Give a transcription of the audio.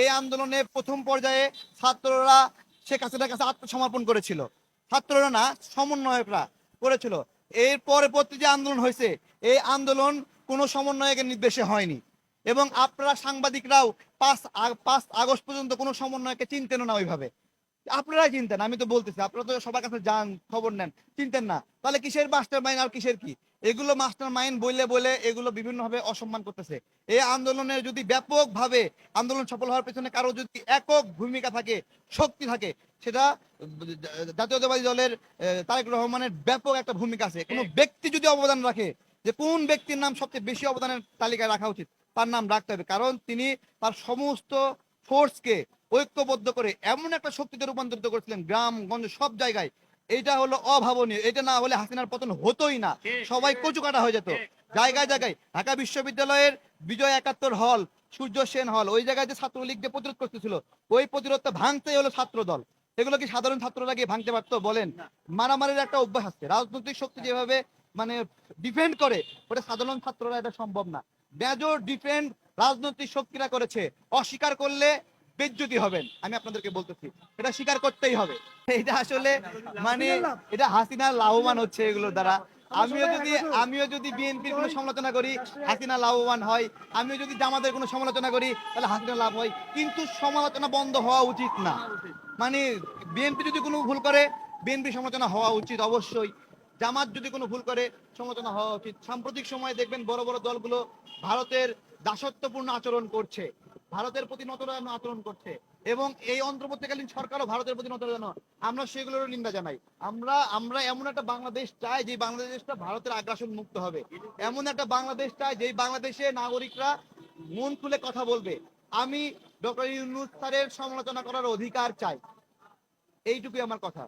এই আন্দোলনে প্রথম পর্যায়ে ছাত্ররা শেখ হাসিনার কাছে আত্মসমর্পণ করেছিল। ছাত্ররা না, সমন্বয়করা করেছিল। এর পরবর্তী যে আন্দোলন হয়েছে, এই আন্দোলন কোনো সমন্বয়কের নির্দেশে হয়নি। এবং আপনারা সাংবাদিকরাও পাঁচ পাঁচ আগস্ট পর্যন্ত কোনো সমন্বয়কে চিনতেন না ওইভাবে। আপনারাই চিনতেন, আমি তো বলতেছি, আপনারা তো সবার কাছে যান খবর নেন, চিনতেন না। তাহলে কিসের মাস্টার মাইন্ড আর কিসের কি? এগুলো মাস্টার মাইন্ড বললে বলে এগুলো বিভিন্নভাবে অসম্মান করতেছে। এই আন্দোলনের যদি ব্যাপকভাবে আন্দোলন সফল হওয়ার পেছনে কারও যদি একক ভূমিকা থাকে, শক্তি থাকে, সেটা জাতীয়তাবাদী দলের তারেক রহমানের ব্যাপক একটা ভূমিকা আছে। কোনো ব্যক্তি যদি অবদান রাখে, যে কোন ব্যক্তির নাম সবচেয়ে বেশি অবদানের তালিকায় রাখা উচিত, তার নাম রাখতে হবে। কারণ তিনি তার সমস্ত ফোর্সকে ঐক্যবদ্ধ করে এমন একটা শক্তিতে রূপান্তরিত করেছিলেন গ্রাম গঞ্জ সব জায়গায়। এটা হলো অভাবনীয়। এটা না হলে হাসিনার পতন হতোই না। সবাই কচু কাটা হয়ে যেত। জায়গায় জায়গায়। ঢাকা বিশ্ববিদ্যালয়ের বিজয় একাত্তর হল সূর্য সেন হল। ওই জায়গায় যে ছাত্রলীগ যে প্রতিরোধ করতেছিল ওই প্রতিরোধটা ভাঙতেই হলো ছাত্র দল এগুলো কি সাধারণ ছাত্ররা গিয়ে ভাঙতে পারতো? বলেন। মারামারির একটা অভ্যাস আছে। রাজনৈতিক শক্তি যেভাবে মানে ডিফেন্ড করে ওটা সাধারণ ছাত্ররা এটা সম্ভব না। মেজর ডিফেন্ড রাজনৈতিক শক্তিরা করেছে। অস্বীকার করলে বেজ্জতি হবেন আমি আপনাদেরকে বলতেছি। এটা স্বীকার করতেই হবে। এটা আসলে মানে এটা হাসিনা লাভবান হচ্ছে এগুলোর দ্বারা। আমিও যদি আমিও যদি বিএনপির কোনো সমালোচনা করি হাসিনা লাভবান হয়। আমিও যদি জামাতের কোনো সমালোচনা করি তাহলে হাসিনা লাভ হয়। কিন্তু সমালোচনা বন্ধ হওয়া উচিত না। মানে বিএনপি যদি কোনো ভুল করে বিএনপি সমালোচনা হওয়া উচিত অবশ্যই। জামাত যদি কোনো ভুল করে সমালোচনা হওয়া উচিত। সাম্প্রতিক সময়ে দেখবেন বড় বড় দলগুলো ভারতের দাসত্বপূর্ণ আচরণ করছে। ভারতের প্রতি নতরান আচরণ করছে। এবং এই অন্তর্বর্তীকালীন সরকারও ভারতের প্রতি নতরান আমরা সেগুলোর নিন্দা জানাই। আমরা আমরা এমন একটা বাংলাদেশ চাই যে বাংলাদেশটা ভারতের আগ্রাসন মুক্ত হবে। এমন একটা বাংলাদেশ চাই যে বাংলাদেশে নাগরিকরা মন খুলে কথা বলবে। আমি ডক্টর ইউনুস স্যারের সমালোচনা করার অধিকার চাই। এইটুকুই আমার কথা।